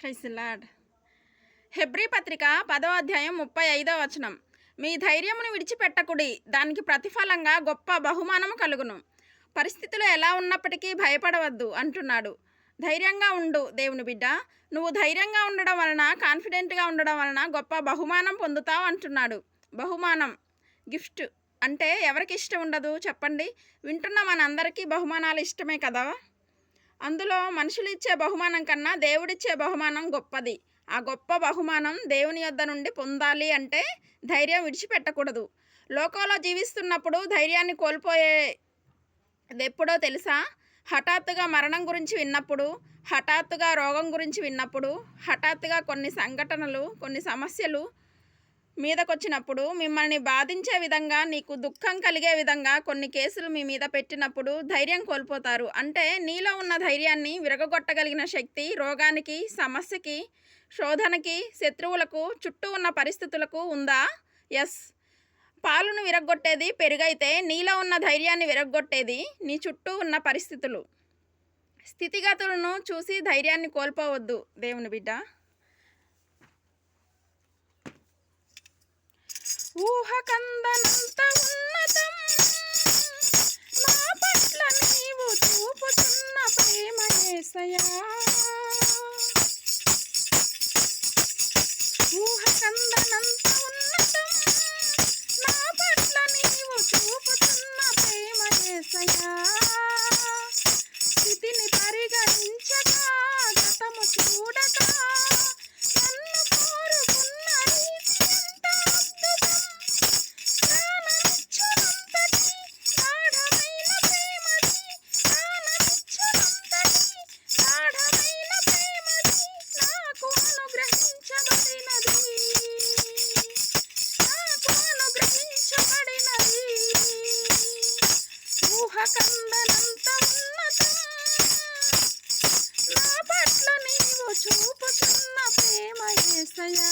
క్రైసిలాడ్ Hebrew పత్రిక పదో అధ్యాయం ముప్పై ఐదో వచనం. మీ ధైర్యమును విడిచిపెట్టకుడి దానికి ప్రతిఫలంగా గొప్ప బహుమానము కలుగును. పరిస్థితులు ఎలా ఉన్నప్పటికీ భయపడవద్దు అంటున్నాడు. ధైర్యంగా ఉండు దేవుని బిడ్డ. నువ్వు ధైర్యంగా ఉండడం వలన కాన్ఫిడెంట్గా ఉండడం వలన గొప్ప బహుమానం పొందుతావు అంటున్నాడు. బహుమానం గిఫ్ట్ అంటే ఎవరికి ఇష్టం ఉండదు చెప్పండి. వింటున్న మనందరికీ బహుమానాలు ఇష్టమే కదా? అందులో మనుషులు ఇచ్చే బహుమానం కన్నా దేవుడిచ్చే బహుమానం గొప్పది. ఆ గొప్ప బహుమానం దేవుని యొద్ద నుండి పొందాలి అంటే ధైర్యం విడిచిపెట్టకూడదు. లోకంలో జీవిస్తున్నప్పుడు ధైర్యాన్ని కోల్పోయేది ఎప్పుడో తెలుసా? హఠాత్తుగా మరణం గురించి విన్నప్పుడు హఠాత్తుగా రోగం గురించి విన్నప్పుడు హఠాత్తుగా కొన్ని సంఘటనలు కొన్ని సమస్యలు మీదకొచ్చినప్పుడు మిమ్మల్ని బాధించే విధంగా నీకు దుఃఖం కలిగే విధంగా కొన్ని కేసులు మీ మీద పెట్టినప్పుడు ధైర్యం కోల్పోతారు. అంటే నీలో ఉన్న ధైర్యాన్ని విరగొట్టగలిగిన శక్తి రోగానికి సమస్యకి శోధనకి శత్రువులకు చుట్టూ ఉన్న పరిస్థితులకు ఉందా? ఎస్ పాలును విరగొట్టేది పెరుగైతే నీలో ఉన్న ధైర్యాన్ని విరగొట్టేది నీ చుట్టూ ఉన్న పరిస్థితులు. స్థితిగతులను చూసి ధైర్యాన్ని కోల్పోవద్దు దేవుని బిడ్డ. ఊహకందనంత ఉన్నతం నా పట్ల నీవు చూపుతున్న ప్రేమ ఏసయా ఊహకందనంత ఉన్నతం నా పట్ల నీవు చూపుతున్న ప్రేమ ఏసయా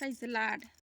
That's the lad.